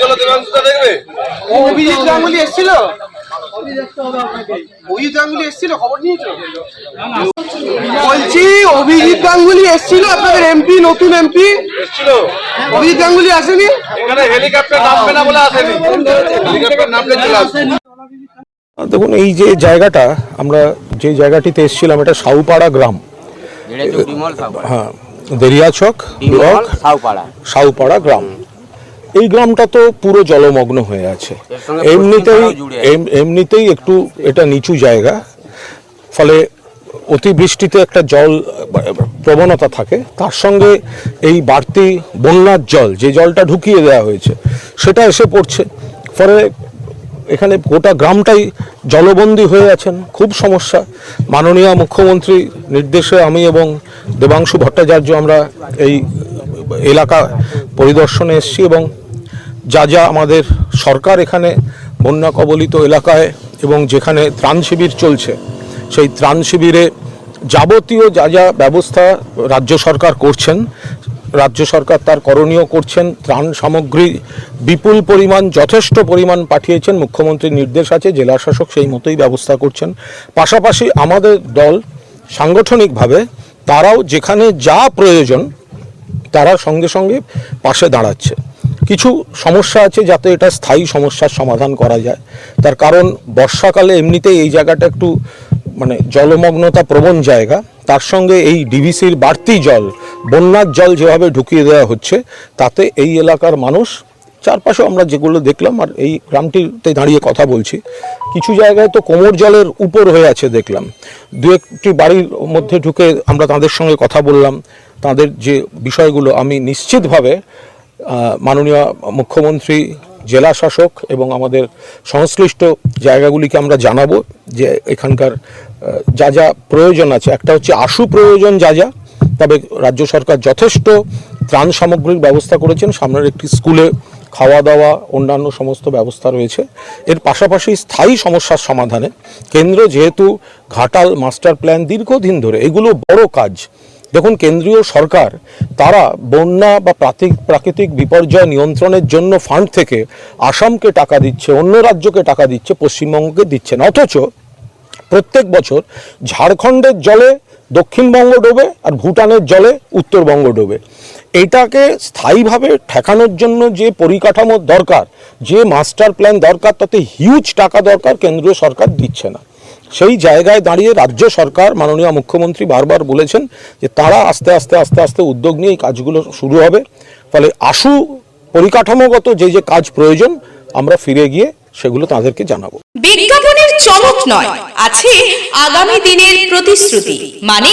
জল দেবাংশুটা দেখবে? ও অভিজিৎ গাঙ্গুলি এসেছিল? অভিজিৎ গাঙ্গুলি এসেছিল? খবর নিয়েছো? বলছি অভিজিৎ গাঙ্গুলি এসেছিল? আপনাদের এমপি নতুন এমপি? এসছিল। অভিজিৎ গাঙ্গুলি আসেনি? এখানে হেলিকপ্টার নামবে না বলে আসেনি। হেলিকপ্টার নামলে চলে আসবে দেখুন এই যে জায়গাটা আমরা যে জায়গাটিতে এসেছিলাম এটা সাউপাড়া গ্রাম। হ্যাঁ দেরিয়াছক ব্লক সাউপাড়া। সাউপাড়া গ্রাম। এই গ্রামটা তো পুরো জলমগ্ন হয়ে আছে। এমনিতেই এমনিতেই একটু এটা নিচু জায়গা। ফলে অতিবৃষ্টিতে একটা জল প্রবণতা থাকে। তার সঙ্গে এই বাড়তি বন্যার জল যে জলটা ঢুকিয়ে দেওয়া হয়েছে সেটা এসে পড়ছে। ফলে এখানে গোটা গ্রামটাই জলবন্দী হয়ে আছেন। খুব সমস্যা। মাননীয় মুখ্যমন্ত্রী নির্দেশে আমি এবং দেবাংশু ভট্টাচার্য আমরা এই এলাকা পরিদর্শনে এসেছি এবং যা যা আমাদের সরকার এখানে বন্যা কবলিত এলাকায় এবং যেখানে ত্রাণ শিবির চলছে, সেই ত্রাণ শিবিরে যাবতীয় যা যা ব্যবস্থা রাজ্য সরকার করছেন, রাজ্য সরকার তার করণীয় করছেন, ত্রাণ সামগ্রী বিপুল পরিমাণ, যথেষ্ট পরিমাণ পাঠিয়েছেন, মুখ্যমন্ত্রীর নির্দেশ আছে, জেলা শাসক সেই মতোই ব্যবস্থা করছেন। পাশাপাশি আমাদের দল সাংগঠনিকভাবে তারাও যেখানে যা প্রয়োজন, তারা সঙ্গে সঙ্গে পাশে দাঁড়াচ্ছে। কিছু সমস্যা আছে যাতে এটা স্থায়ী সমস্যার সমাধান করা যায়। তার কারণ, বর্ষাকালে এমনিতেই এই জায়গাটা একটু মানে জলমগ্নতা প্রবণ জায়গা। তার সঙ্গে এই ডিভিসির বাড়তি জল, বন্যার জল যেভাবে ঢুকিয়ে দেওয়া হচ্ছে, তাতে এই এলাকার মানুষ চারপাশে আমরা যেগুলো দেখলাম, আর এই গ্রামটিতে দাঁড়িয়ে কথা বলছি, কিছু জায়গায় তো কোমর জলের উপর হয়ে আছে দেখলাম। দু একটি বাড়ির মধ্যে ঢুকে আমরা তাদের সঙ্গে কথা বললাম। তাদের যে বিষয়গুলো, আমি নিশ্চিতভাবে মাননীয় মুখ্যমন্ত্রী, জেলা শাসক এবং আমাদের সংশ্লিষ্ট জায়গাগুলিকে আমরা জানাব যে এখানকার যা যা প্রয়োজন আছে। একটা হচ্ছে আশু প্রয়োজন যা যা, তবে রাজ্য সরকার যথেষ্ট ত্রাণ সামগ্রীর ব্যবস্থা করেছেন। সামনের একটি স্কুলে খাওয়া দাওয়া অন্যান্য সমস্ত ব্যবস্থা রয়েছে। এর পাশাপাশি স্থায়ী সমস্যার সমাধানে কেন্দ্র যেহেতু ঘাটাল মাস্টার প্ল্যান দীর্ঘদিন ধরে, এগুলো বড় কাজ। দেখুন, কেন্দ্রীয় সরকার তারা বন্যা বা প্রাকৃতিক প্রাকৃতিক বিপর্যয় নিয়ন্ত্রণের জন্য ফান্ড থেকে আসামকে টাকা দিচ্ছে, অন্য রাজ্যকে টাকা দিচ্ছে, পশ্চিমবঙ্গকে দিচ্ছে না। অথচ প্রত্যেক বছর ঝাড়খণ্ডের জলে দক্ষিণবঙ্গ ডোবে আর ভুটানের জলে উত্তরবঙ্গ ডোবে। এটাকে স্থায়ীভাবে ঠেকানোর জন্য যে পরিকাঠামোর দরকার, যে মাস্টার প্ল্যান দরকার, তাতে হিউজ টাকা দরকার কেন্দ্রীয় সরকার দিচ্ছে না। সেই জায়গায় দাঁড়িয়ে রাজ্য সরকার, মাননীয় মুখ্যমন্ত্রী বারবার বলেছেন যে তারা আস্তে আস্তে আস্তে আস্তে উদ্যোগ নিয়ে এই কাজগুলো শুরু হবে। ফলে আশু পরিকাঠামোগত যে যে কাজ প্রয়োজন, আমরা ফিরে গিয়ে সেগুলো তাদেরকে জানাব। বিজ্ঞাপনের চমক নয়, আছে আগামী দিনের প্রতিশ্রুতি মানে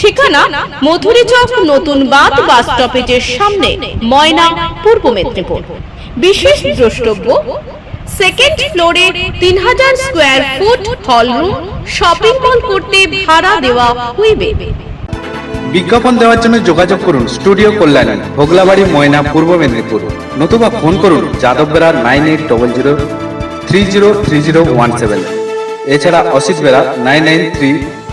ঠিকানা মধুরী চক, নতুন বাঁধ বাস স্টপেজের সামনে, ময়না, পূর্ব মেদিনীপুর। বিশেষ দ্রষ্টব্য সেকেন্ড ফ্লোরে তিন হাজার square foot hall room shopping mall করতে ভাড়া দেওয়া হইবে। বিজ্ঞাপন দেওয়ার জন্য যোগাযোগ করুন স্টুডিও কল্যাণী, ভোগলাবাড়ি, ময়না, পূর্ব মেদিনীপুর। নতুবা ফোন করুন Yadav Bera nine eight double zero three zero three zero one seven. এছাড়া Asit Bera nine nine three